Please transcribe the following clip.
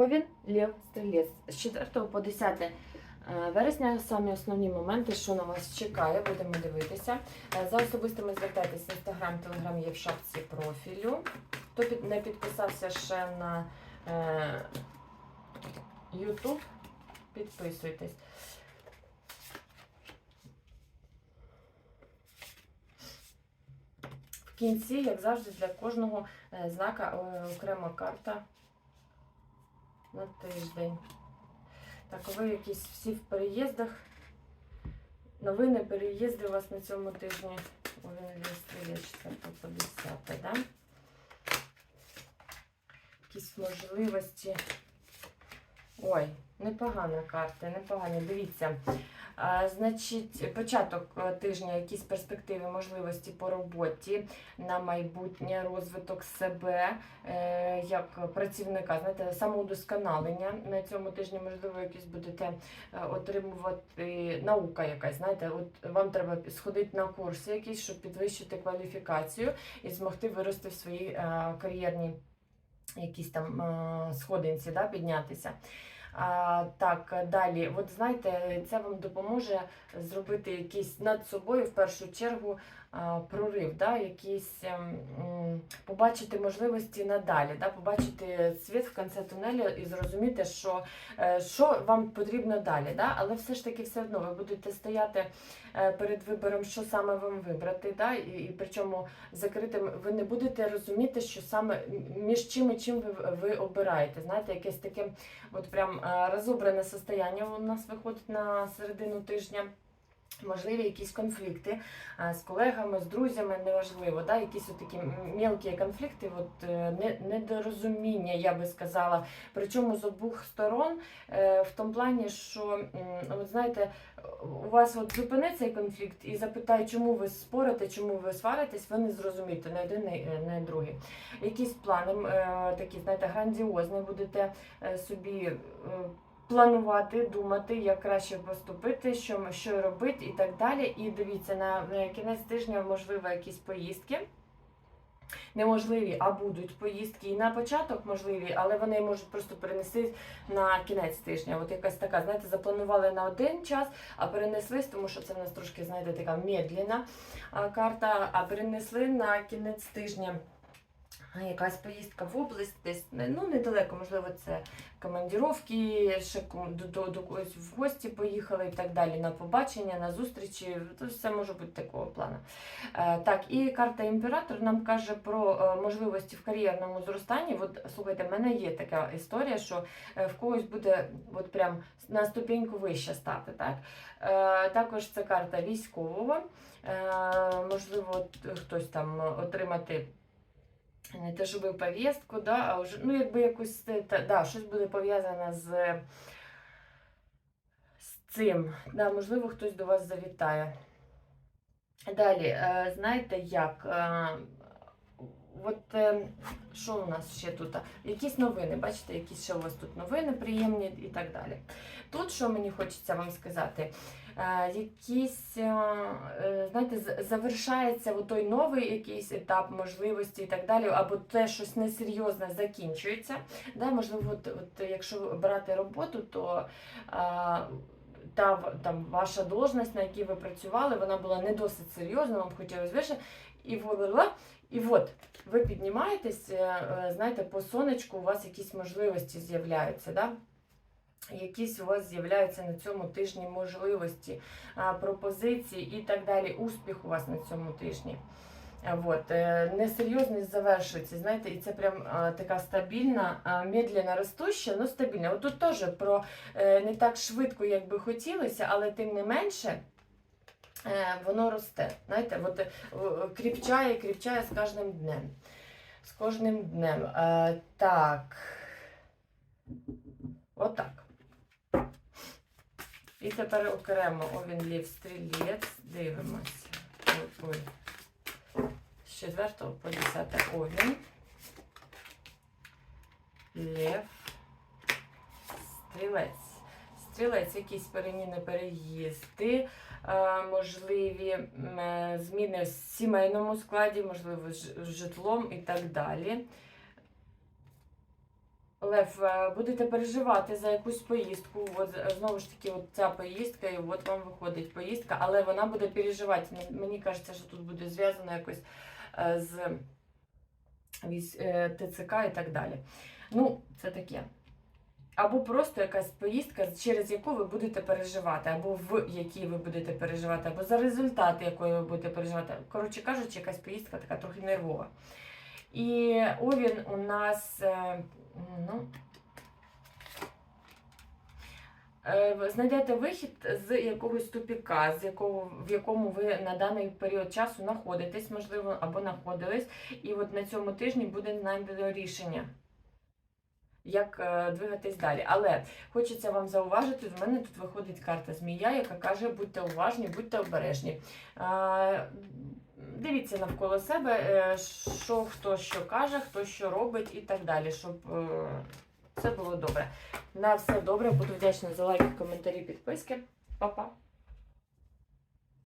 Овін, Лев, Стрілець. З 4 по 10 е, вересня самі основні моменти, що на вас чекає, будемо дивитися. Е, За особистими звертайтесь в інстаграм, телеграм є в шапці профілю. Хто не підписався ще на е, YouTube, підписуйтесь. В кінці, як завжди, для кожного знака окрема карта на тиждень. Так, а ви якісь всі в переїздах. Новини, переїзди у вас на цьому тижні. У він стрілячиться по 50, да? Якісь можливості. Ой, непогана карта, непогана. Дивіться. Значить, початок е, тижня, якісь перспективи, можливості по роботі на майбутнє, розвиток себе е, як працівника, знаєте, самоудосконалення. На цьому тижні, можливо, якісь будете е, отримувати наука якась. Знаєте, от вам треба сходити на курси якісь, щоб підвищити кваліфікацію і змогти вирости в своїй кар'єрній якісь там сходинці, да, піднятися. А, так, далі, от знаєте, це вам допоможе зробити якийсь над собою в першу чергу а, прорив, да, якісь ем, м, побачити можливості надалі, да, побачити світ в кінці тунелю і зрозуміти, що, е, що вам потрібно далі. Да, але все ж таки все одно ви будете стояти е, перед вибором, що саме вам вибрати. Да, і, і причому закритим ви не будете розуміти, що саме між чим і чим ви, ви обираєте. Знаєте, якесь таке от прям е, розобране состояння у нас виходить на середину тижня. Можливі якісь конфлікти з колегами, з друзями, неважливо, да? якісь такі м- мелкі конфлікти, от, е, не- недорозуміння, я би сказала. Причому з обох сторон, е, в тому плані, що от знаєте, у вас от зупинить цей конфлікт і запитає, чому ви спорите, чому ви сваритесь, ви не зрозумієте не один, не, другий. Якісь плани е, такі, знаєте, грандіозні будете собі. Планувати, думати, як краще поступити, що, що робити і так далі. І дивіться, на кінець тижня можливо якісь поїздки. Неможливі, а будуть поїздки і на початок можливі, але вони можуть просто перенести на кінець тижня. От якась така, знаєте, запланували на один час, а перенеслись, тому що це в нас трошки, знаєте, така медленна а, карта, а перенесли на кінець тижня. Якась поїздка в область, десь ну недалеко, можливо, це командіровки, ще до, до, до когось в гості поїхали і так далі, на побачення, на зустрічі. То все може бути такого плану. Е, так, і карта імператор нам каже про е, можливості в кар'єрному зростанні. От слухайте, в мене є така історія, що е, в когось буде от прям на ступеньку вище стати. Так? Е, також це карта військового. Е, можливо, хтось там отримати. Не те, щоб повістку, да, а вже, ну, якби якусь, та, да, щось буде пов'язане з, з цим. Да, можливо, хтось до вас завітає. Далі, е, знаєте як? Е, от е, що у нас ще тут? Якісь новини, бачите, якісь ще у вас тут новини приємні і так далі. Тут, що мені хочеться вам сказати, якісь, е, е, знаєте, завершається той новий якийсь етап можливості і так далі, або те щось несерйозне закінчується. Да, можливо, от, от, якщо брати роботу, то а, та там ваша должність, на якій ви працювали, вона була не досить серйозна, вам хотілося вище, і вла і от ви піднімаєтесь, е, е, знаєте, по сонечку у вас якісь можливості з'являються. Да? Якісь у вас з'являються на цьому тижні можливості, пропозиції і так далі. Успіх у вас на цьому тижні. Вот. е, Несерйозність завершується, знаєте, і це прям така стабільна, медленно ростуща, ну стабільна. От тут теж про е, не так швидко, як би хотілося, але тим не менше. е, Воно росте. Знаєте, от, кріпчає, кріпчає з кожним днем. З кожним днем. Так. Отак. І тепер окремо овін лів стрілець. Дивимося. Ой. З 4 по 10 овін. Лев. Стрілець. Стрілець, якісь переміни, переїзди, е, можливі е, зміни в сімейному складі, можливо, з житлом і так далі. Лев, е, будете переживати за якусь поїздку. От е, знову ж таки, от ця поїздка, і от вам виходить поїздка, але вона буде переживати. Мені кажеться, що тут буде зв'язано якось е, з ТЦК і так далі. Ну, це таке. Або просто якась поїздка, через яку ви будете переживати, або в якій ви будете переживати, або за результати якої ви будете переживати. Коротше кажучи, якась поїздка така трохи нервова. І Овін у нас ну, е, знайдете вихід з якогось тупіка, з якого, в якому ви на даний період часу знаходитесь, можливо, або знаходились. І от на цьому тижні буде знайдено рішення. Як е, двигатись далі. Але хочеться вам зауважити, в мене тут виходить карта змія, яка каже, будьте уважні, будьте обережні. Дивіться навколо себе, е, що хто що каже, хто що робить і так далі, щоб все було добре. На все добре, буду вдячна за лайки, коментарі, підписки. Па-па!